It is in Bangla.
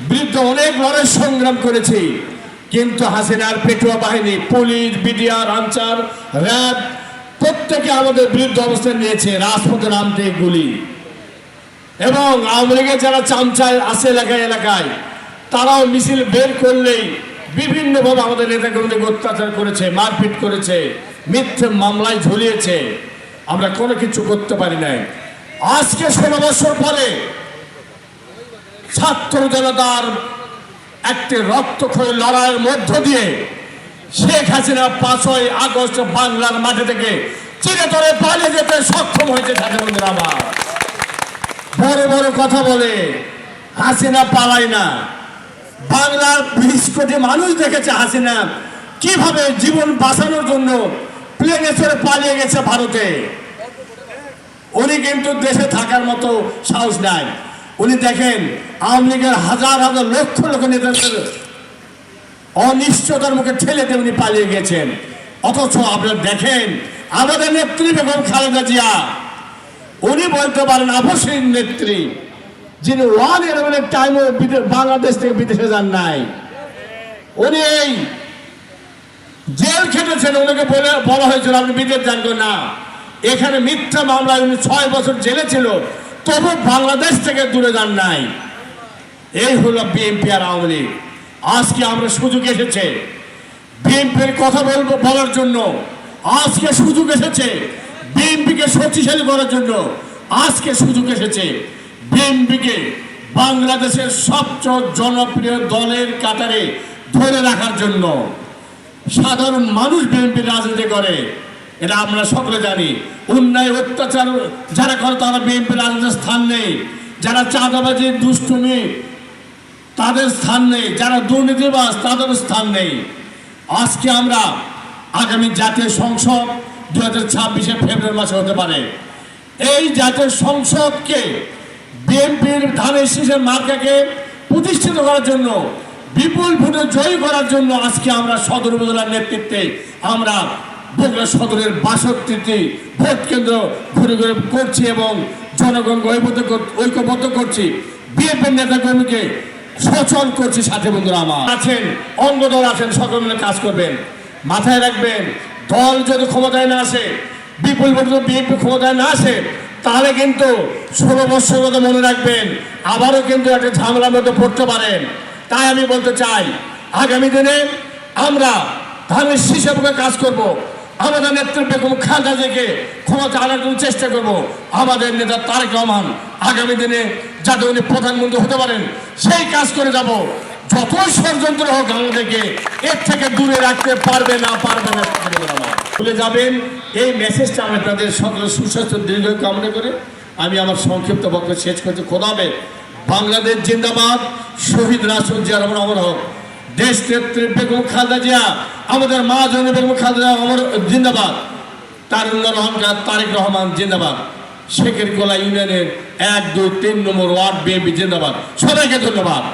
বিরুদ্ধে অনেক লড়াই সংগ্রাম করেছি। কিন্তু হাসিনার পেটুয়া বাহিনী, পুলিশ বিডিআর আনসার র্যাব, প্রত্যেকে আমাদের বিরুদ্ধে অবস্থান নিয়েছে, রাজপথে নামতে গুলি। এবং আওয়ামী লীগের যারা চামচায় আছে এলাকায় এলাকায়, তারাও মিছিল বের করলেই বিভিন্নভাবে আমাদের নেতাকর্মীদের অত্যাচার করেছে, মারপিট করেছে, মিথ্যে মামলায় ঝুলিয়েছে। আমরা কোনো কিছু করতে পারি নাই। আজকে ষোলো বছর পরে ছাত্র জনতার একটি রক্তক্ষয়ী লড়াইয়ের মধ্য দিয়ে শেখ হাসিনা পাঁচই আগস্ট বাংলার মাঠে থেকে চিরতরে পালিয়ে যেতে সক্ষম হয়েছে বন্ধুরা আমার। বড় বড় কথা বলে, হাসিনা পালায় না। বাংলার বিশ কোটি মানুষ দেখেছে হাসিনা কীভাবে জীবন বাঁচানোর জন্য প্লেনে চড়ে পালিয়ে গেছে ভারতে। উনি কিন্তু দেশে থাকার মতো সাহস নাই। উনি দেখেন, আওয়ামী লীগের হাজার হাজার লক্ষ লক্ষ নেতাদের অনিশ্চয়তার মুখে ঠেলে দিয়ে উনি পালিয়ে গেছেন। অথচ আপনারা দেখেন, আমাদের নেত্রী বেগম খালেদা জিয়া, উনি বলতে পারেন আবশ্যিক নেত্রী, যিনি ওয়ান ইলেভেনের টাইমে বাংলাদেশ থেকে বিদেশে যান নাই। উনি এই জেল খেটেছেন ওনাকে বলে বলা হয়েছিল, আপনি বিদেশ যান না। এখানে মিথ্যা মামলায় উনি ছয় বছর জেলে ছিল। তবু বাংলাদেশ থেকে দূরে যান নাই। এই হলো বিএনপি আর আওয়ামী লীগ। আজকে আমরা সুযোগ এসেছে। বিএনপির কথা বলব বলার জন্য। আজকে সুযোগ এসেছে বিএনপিকে শক্তিশালী করার জন্য। আজকে সুযোগ এসেছে বিএনপিকে বাংলাদেশের সবচেয়ে জনপ্রিয় দলের কাতারে ধরে রাখার জন্য। সাধারণ মানুষ বিএনপির রাজনীতি করে। এটা আমরা সকলে জানি। অন্যায়, অত্যাচার, যারা করে তারা বিএনপির রাজনীতির স্থান নেই। যারা চাঁদাবাজি, দুষ্টুমি, তাদের স্থান নেই। যারা দুর্নীতিবাস তাদের স্থান নেই। আজকে আমরা আগামী জাতীয় সংসদ দু হাজার ছাব্বিশে ফেব্রুয়ারি মাসে হতে পারে। এই জাতীয় সংসদকে বিএনপির ধানের শীষের মার্কাকে প্রতিষ্ঠিত করার জন্য, বিপুল ভোটে জয়ী করার জন্য আজকে আমরা সদর উপজেলার নেতৃত্বে আমরা বগুড়া সদরের বাষট্টিটি ভোট কেন্দ্র ঘুরে ঘুরে করছি এবং জনগণকে ঐক্যবদ্ধ করছি। বিএনপির নেতাকর্মীকে সচল করছি সাথে বন্ধুরা আমার। আছেন অঙ্গ দল আছেন, সকল মিলে কাজ করবেন। মাথায় রাখবেন, দল যদি ক্ষমতায় না আসে, বিপুল যদি বিএনপি ক্ষমতায় না আসে, তাহলে কিন্তু ষোলো বছর মতো মনে রাখবেন, আবারও কিন্তু একটা ঝামেলার মধ্যে পড়তে পারেন। তাই আমি বলতে চাই, আগামী দিনে আমরা ধানের হিসাবে কাজ করব। আমাদের নেতৃত্বে কোনো খালদা থেকে ক্ষমতা আনার জন্য চেষ্টা করব। আমাদের নেতা তারেক রহমান আগামী দিনে যাতে উনি প্রধানমন্ত্রী হতে পারেন, সেই কাজ করে যাব। যতই ষড়যন্ত্র হোক আমাদেরকে এর থেকে দূরে রাখতে পারবে না পারবে না ভুলে যাবেন, এই মেসেজটা আমি আপনাদের সকল সুস্বাস্থ্য, দীর্ঘ কামনা করে আমি আমার সংক্ষিপ্ত বক্তব্য শেষ করতে খোদাবে বাংলাদেশ জিন্দাবাদ। শহীদ রাষ্ট্র জিয়া রহমান অমর হোক। দেশ নেত্রী বেগম খালেদা জিয়া, আমাদের মা জনী বেগম খালেদা জিয়া অমর জিন্দাবাদ। তারুল্লা রহমান তারেক রহমান জিন্দাবাদ। শেখের কোলা ইউনিয়নের এক, দুই, তিন নম্বর ওয়ার্ড বিএনপি জিন্দাবাদ। সবাইকে ধন্যবাদ।